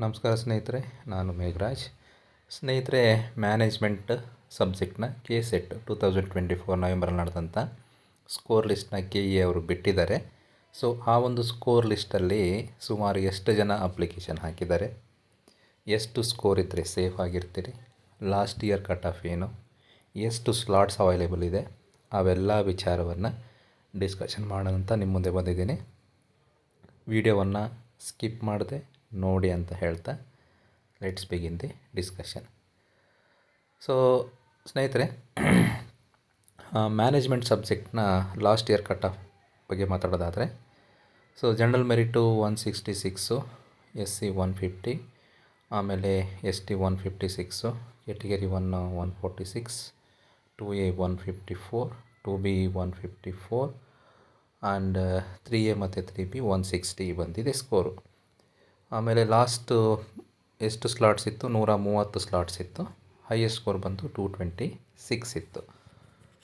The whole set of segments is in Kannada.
ನಮಸ್ಕಾರ ಸ್ನೇಹಿತರೆ, ನಾನು ಮೇಘರಾಜ್. ಸ್ನೇಹಿತರೆ management ಸಬ್ಜೆಕ್ಟ್ನ K SET two thousand twenty four ನವೆಂಬರಲ್ಲಿ ನಡೆದಂಥ ಸ್ಕೋರ್ ಲಿಸ್ಟ್ನ ಕೆ ಇ ಅವರು ಬಿಟ್ಟಿದ್ದಾರೆ. ಸೊ ಆ ಒಂದು ಸ್ಕೋರ್ ಲಿಸ್ಟಲ್ಲಿ ಸುಮಾರು ಎಷ್ಟು ಜನ ಅಪ್ಲಿಕೇಶನ್ ಹಾಕಿದ್ದಾರೆ? ಎಷ್ಟು ಸ್ಕೋರ್ ಇದ್ದರೆ ಸೇಫ್ ಆಗಿರ್ತೀರಿ? ಲಾಸ್ಟ್ ಇಯರ್ ಕಟ್ ಆಫ್ ಏನು? ಎಷ್ಟು ಸ್ಲಾಟ್ಸ್ ಅವೈಲೇಬಲ್ ಇದೆ? ಅವೆಲ್ಲ ವಿಚಾರವನ್ನು ಡಿಸ್ಕಷನ್ ಮಾಡೋಣ ಅಂತ ನಿಮ್ಮ ಮುಂದೆ ಬಂದಿದ್ದೀನಿ. ವಿಡಿಯೋವನ್ನು ಸ್ಕಿಪ್ ಮಾಡದೆ. ನೋಡಿ ಅಂತ ಹೇಳ್ತಾ let's begin the discussion. So ಸ್ನೇಹಿತರೆ ಮ್ಯಾನೇಜ್ಮೆಂಟ್ ಸಬ್ಜೆಕ್ಟ್ನ ಲಾಸ್ಟ್ ಇಯರ್ ಕಟ್ ಆಫ್ ಬಗ್ಗೆ ಮಾತಾಡೋದಾದರೆ so general merit one sixty six S C one fifty ಆಮೇಲೆ S T one fifty six category one one forty six two A one fifty four two B one fifty four and three A ಮತ್ತು ತ್ರೀ ಬಿ ಒನ್ ಸಿಕ್ಸ್ಟಿ ಬಂದಿದೆ ಸ್ಕೋರು ಆಮೇಲೆ ಲಾಸ್ಟು ಎಷ್ಟು ಸ್ಲಾಟ್ಸ್ ಇತ್ತು? ನೂರ ಮೂವತ್ತು ಸ್ಲಾಟ್ಸ್ ಇತ್ತು. ಹೈಯೆಸ್ಟ್ ಸ್ಕೋರ್ ಬಂತು ಟೂ ಟ್ವೆಂಟಿ ಸಿಕ್ಸ್ ಇತ್ತು.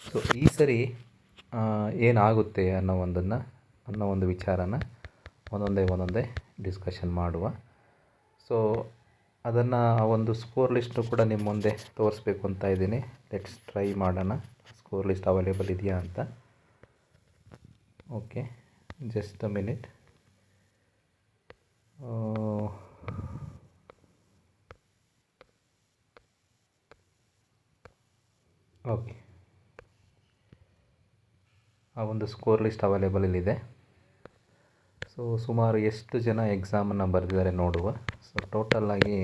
ಸೊ ಈ ಸರಿ ಏನಾಗುತ್ತೆ ಅನ್ನೋ ಒಂದನ್ನು, ಅನ್ನೋ ಒಂದು ವಿಚಾರನ ಒಂದೊಂದೇ ಒಂದೊಂದೇ ಡಿಸ್ಕಷನ್ ಮಾಡುವ. ಸೊ ಅದನ್ನು ಆ ಒಂದು ಸ್ಕೋರ್ ಲಿಸ್ಟು ಕೂಡ ನಿಮ್ಮ ಮುಂದೆ ತೋರಿಸ್ಬೇಕು ಅಂತ ಇದ್ದೀನಿ. ಲೆಟ್ಸ್ ಟ್ರೈ ಮಾಡೋಣ. ಸ್ಕೋರ್ ಲಿಸ್ಟ್ ಅವೈಲೇಬಲ್ ಇದೆಯಾ ಅಂತ. Okay just a minute okay ಆ ಒಂದು ಸ್ಕೋರ್ ಲಿಸ್ಟ್ ಅವೈಲೇಬಲ್ ಇಲ್ಲಿದೆ ಸೊ ಸುಮಾರು ಎಷ್ಟು ಜನ ಎಕ್ಸಾಮನ್ನು ಬರೆದಿದ್ದಾರೆ ನೋಡುವ. ಸೊ ಟೋಟಲ್ಲಾಗಿ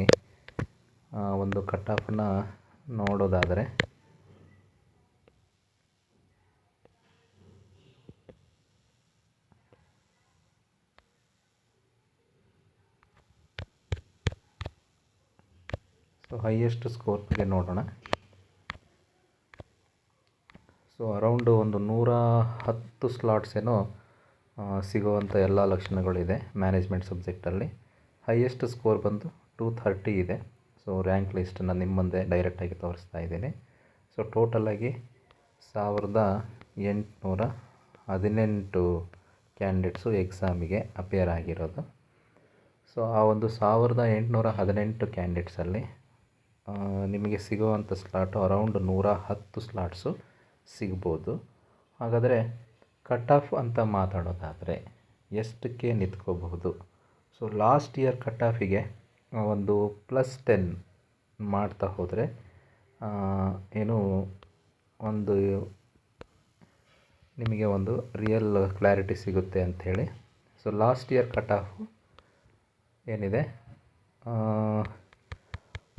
ಒಂದು ಕಟ್ ಆಫನ್ನು ನೋಡೋದಾದರೆ ಸೊ ಹೈಯೆಸ್ಟ್ ಸ್ಕೋರ್ ಬಗ್ಗೆ ನೋಡೋಣ. ಸೊ ಅರೌಂಡು ಒಂದು ನೂರ ಹತ್ತು ಸ್ಲಾಟ್ಸ್ ಏನೋ ಸಿಗುವಂಥ ಎಲ್ಲ ಲಕ್ಷಣಗಳಿದೆ ಮ್ಯಾನೇಜ್ಮೆಂಟ್ ಸಬ್ಜೆಕ್ಟಲ್ಲಿ ಹೈಯೆಸ್ಟ್ ಸ್ಕೋರ್ ಬಂದು ಟೂ ಥರ್ಟಿ ಇದೆ. ಸೊ ರ್ಯಾಂಕ್ ಲಿಸ್ಟನ್ನು ನಿಮ್ಮ ಮುಂದೆ ಡೈರೆಕ್ಟಾಗಿ ತೋರಿಸ್ತಾ ಇದ್ದೀನಿ. ಸೊ ಟೋಟಲಾಗಿ ಸಾವಿರದ ಎಂಟುನೂರ ಹದಿನೆಂಟು ಕ್ಯಾಂಡಿಡೇಟ್ಸು ಎಕ್ಸಾಮಿಗೆ ಅಪಿಯರ್ ಆಗಿರೋದು. ಸೊ ಆ ಒಂದು ಸಾವಿರದ ಎಂಟುನೂರ ಹದಿನೆಂಟು ಕ್ಯಾಂಡಿಡೇಟ್ಸಲ್ಲಿ ನಿಮಗೆ ಸಿಗುವಂಥ ಸ್ಲಾಟು ಅರೌಂಡ್ ನೂರ ಹತ್ತು ಸ್ಲಾಟ್ಸು ಸಿಗ್ಬೋದು. ಹಾಗಾದರೆ ಕಟ್ ಆಫ್ ಅಂತ ಮಾತಾಡೋದಾದರೆ ಎಷ್ಟಕ್ಕೆ ನಿಂತ್ಕೋಬಹುದು? ಸೊ ಲಾಸ್ಟ್ ಇಯರ್ ಕಟ್ ಆಫಿಗೆ ಒಂದು ಪ್ಲಸ್ ಟೆನ್ ಮಾಡ್ತಾ ಹೋದರೆ ಏನು ಒಂದು, ನಿಮಗೆ ಒಂದು ರಿಯಲ್ ಕ್ಲಾರಿಟಿ ಸಿಗುತ್ತೆ ಅಂಥೇಳಿ so last year cut off ಏನಿದೆ?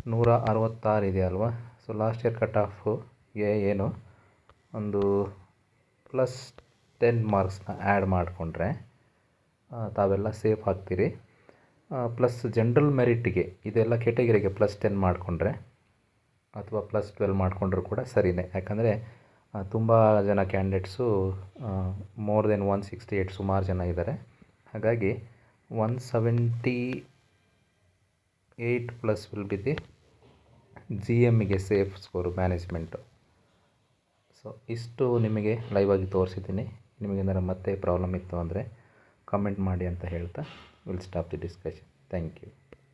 ನೂರ ಅರವತ್ತಾರು ಇದೆ ಅಲ್ವಾ ಸೊ ಲಾಸ್ಟ್ ಇಯರ್ ಕಟ್ ಆಫ್ಗೆ ಏನು? ಒಂದು ಪ್ಲಸ್ ಟೆನ್ ಮಾರ್ಕ್ಸ್ನ ಆ್ಯಡ್ ಮಾಡಿಕೊಂಡ್ರೆ ತಾವೆಲ್ಲ ಸೇಫ್ ಆಗ್ತೀರಿ. ಪ್ಲಸ್ ಜನ್ರಲ್ ಮೆರಿಟ್ಗೆ ಇದೆಲ್ಲ ಕೆಟಗರಿಗೆ ಪ್ಲಸ್ ಟೆನ್ ಮಾಡಿಕೊಂಡ್ರೆ, ಅಥವಾ ಪ್ಲಸ್ ಟ್ವೆಲ್ ಮಾಡಿಕೊಂಡ್ರು ಕೂಡ ಸರಿಯೇ ಯಾಕಂದರೆ ತುಂಬ ಜನ candidates more than one sixty eight ಸುಮಾರು ಜನ ಇದ್ದಾರೆ ಹಾಗಾಗಿ one seventy eight plus will be the G ಎಮ್ಗೆ safe score management so ಇಷ್ಟು ನಿಮಗೆ ಲೈವ್ ಆಗಿ ತೋರಿಸಿದ್ದೀನಿ. ನಿಮಗೇನಾರ ಮತ್ತೆ ಪ್ರಾಬ್ಲಮ್ ಇತ್ತು ಅಂದರೆ ಕಮೆಂಟ್ ಮಾಡಿ ಅಂತ ಹೇಳ್ತಾ will stop the discussion thank you